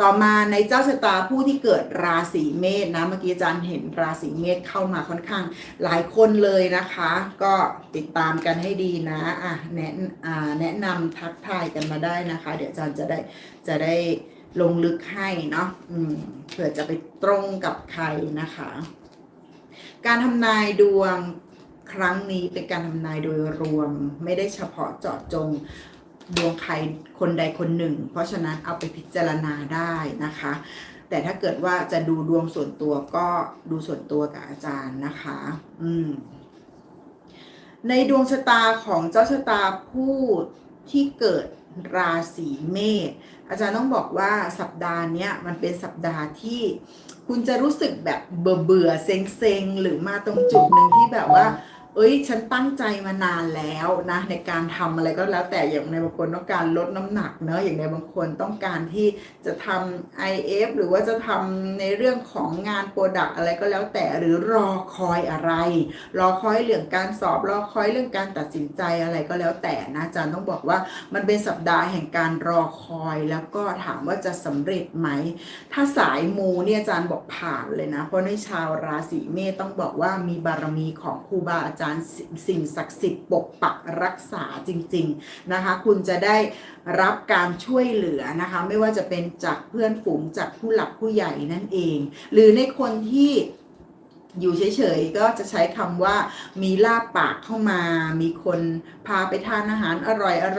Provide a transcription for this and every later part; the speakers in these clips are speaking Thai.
ต่อมาในเจ้าชะตาผู้ที่เกิดราศีเมษนะเมื่อกี้อาจารย์เห็นราศีเมษเข้ามาค่อนข้างหลายคนเลยนะคะ ก็ติดตามกันให้ดีนะอะแนะอ่าแนะนำทักทายกันมาได้นะคะ เดี๋ยวอาจารย์จะได้จะได้ลงลึกให้เนาะอืมเผื่อจะไปตรงกับใครนะคะ การทำนายดวงครั้งนี้เป็นการทำนายโดยรวมไม่ได้เฉพาะเจาะจง ดวงใครคนใดคนหนึ่ง เพราะฉะนั้นเอาไปพิจารณาได้นะคะ แต่ถ้าเกิดว่าจะดูดวงส่วนตัวก็ดูส่วนตัวกับอาจารย์นะคะ อืม ในดวงชะตาของเจ้าชะตาผู้ที่เกิดราศีเมษอาจารย์ต้องบอกว่าสัปดาห์นี้มันเป็นสัปดาห์ที่คุณจะรู้สึกแบบเบื่อเบื่อเซ็งเซ็งๆหรือมาตรงจุดหนึ่งที่แบบว่า เอ้ยฉันตั้งใจมานานแล้วนะในการทำอะไรก็แล้วแต่อย่างในบางคนต้องการลดน้ำหนักเนอะอย่างในบางคนต้องการที่จะทำ IF หรือว่าจะทำในเรื่องของงานโปรดักอะไรก็แล้วแต่หรือรอคอยอะไร รอคอยเรื่องการสอบรอคอยเรื่องการตัดสินใจอะไรก็แล้วแต่นะอาจารย์ต้องบอกว่ามันเป็นสัปดาห์แห่งการรอคอยแล้วก็ถามว่าจะสำเร็จไหม ถ้าสายมูเนี่ยอาจารย์บอกผ่านเลยนะ เพราะในชาวราศีเมษต้องบอกว่ามีบารมีของครูบาอาจารย์สิสิ่งศักดิ์สิทธิ์ปกปักรักษาจริง ๆนะคะ คุณจะได้รับการช่วยเหลือนะคะ ไม่ว่าจะเป็นจากเพื่อนฝูงจากผู้หลักผู้ใหญ่นั่นเอง หรือในคนที่อยู่เฉยๆ ก็จะใช้คำว่ามีลาบปากเข้ามา มีคนพาไปทานอาหารอ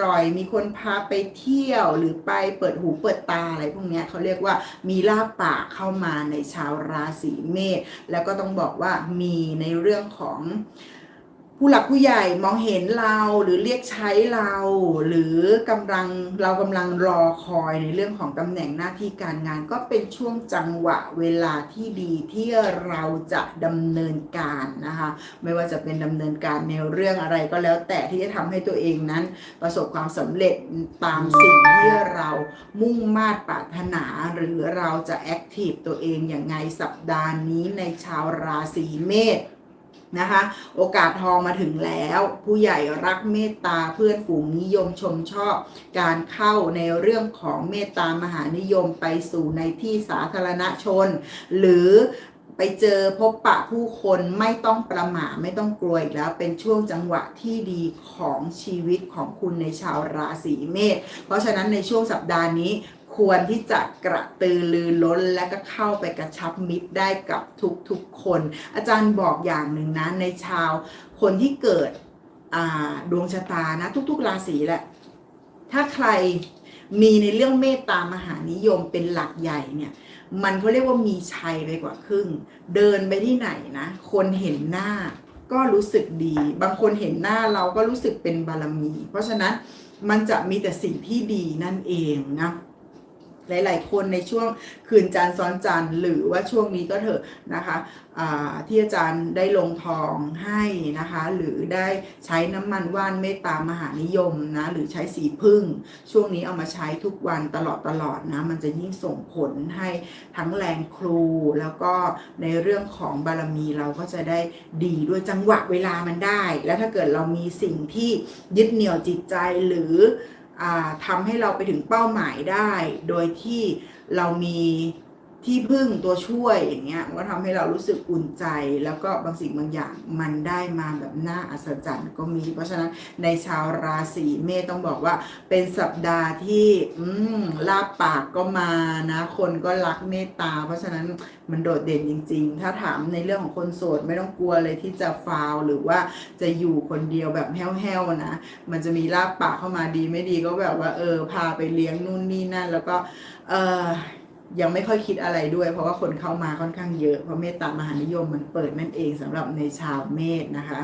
ร่อยๆ มีคนพาไปเที่ยวหรือไปเปิดหูเปิดตาอะไรพวกนี้เขาเรียกว่ามีลาบปากเข้ามาในชาวราศีเมษแล้วก็ต้องบอกว่ามีในเรื่องของ ผู้หลักผู้ใหญ่มองเห็นเราหรือเรียกใช้เรา หรือกำลังเรากำลังรอคอยในเรื่องของตำแหน่งหน้าที่การงาน ก็เป็นช่วงจังหวะเวลาที่ดีที่เราจะดำเนินการนะคะ ไม่ว่าจะเป็นดำเนินการในเรื่องอะไรก็แล้วแต่ที่จะทำให้ตัวเองนั้น ประสบความสำเร็จตามสิ่งที่เรามุ่งมาดปรารถนาหรือเราจะแอคทีฟตัวเองอย่างไงสัปดาห์นี้ในชาวราศีเมษ นะคะ โอกาสทองมาถึงแล้ว ผู้ใหญ่รักเมตตาเพื่อนฝูงนิยมชมชอบ การเข้าในเรื่องของเมตตามหานิยมไปสู่ในที่สาธารณชน หรือไปเจอพบปะผู้คนไม่ต้องประหม่าไม่ต้องกลัวอีกแล้วเป็นช่วงจังหวะที่ดีของชีวิตของคุณในชาวราศีเมษเพราะฉะนั้นในช่วงสัปดาห์นี้ ควรที่จะกระตือรือร้นและก็เข้าไปกระชับมิตรได้กับทุกๆคน อาจารย์บอกอย่างหนึ่งนะในชาวคนที่เกิดดวงชะตานะทุกๆราศีแหละ ถ้าใครมีในเรื่องเมตตามหานิยมเป็นหลักใหญ่เนี่ยมันเขาเรียกว่ามีชัยไปกว่าครึ่ง เดินไปที่ไหนนะ คนเห็นหน้าก็รู้สึกดี บางคนเห็นหน้าเราก็รู้สึกเป็นบารมี เพราะฉะนั้นมันจะมีแต่สิ่งที่ดีนั่นเองนะ หลาย ๆ คนในช่วงคืนจันทร์ซ้อนจันทร์หรือว่าช่วงนี้ก็เถอะนะคะที่อาจารย์ได้ลงทองให้นะคะ หรือได้ใช้น้ำมันว่านเมตตามหานิยมนะหรือใช้สีพึ่ง ช่วงนี้เอามาใช้ทุกวันตลอดตลอดนะมันจะยิ่งส่งผลให้ทั้งแรงครูแล้วก็ในเรื่องของบารมีเราก็จะได้ดีด้วยจังหวะเวลามันได้ แล้วถ้าเกิดเรามีสิ่งที่ยึดเหนี่ยวจิตใจหรือ ทำให้เราไปถึงเป้าหมายได้ โดยที่เรามี ที่พึ่งตัวช่วยอย่างเงี้ยมันก็ทำให้เรารู้สึกอุ่นใจ แล้วก็บางสิ่งบางอย่างมันได้มาแบบน่าอัศจรรย์ก็มี เพราะฉะนั้นในชาวราศีเมษต้องบอกว่า เป็นสัปดาห์ที่อืมลาบปากก็มานะ คนก็รักเมตตา เพราะฉะนั้นมันโดดเด่นจริง ๆ ถ้าถามในเรื่องของคนโสดไม่ต้องกลัวเลยที่จะฟาวหรือว่าจะอยู่คนเดียวแบบแห้วๆนะ มันจะมีลาบปากเข้ามาดีไม่ดีก็แบบว่าเออพาไปเลี้ยงนู่นนี่นั่น แล้วก็เออ ยังไม่ค่อยคิดอะไรด้วย เพราะว่าคนเข้ามาค่อนข้างเยอะเพราะเมตตามหานิยมมันเปิดนั่นเองสำหรับในชาวเมษนะคะ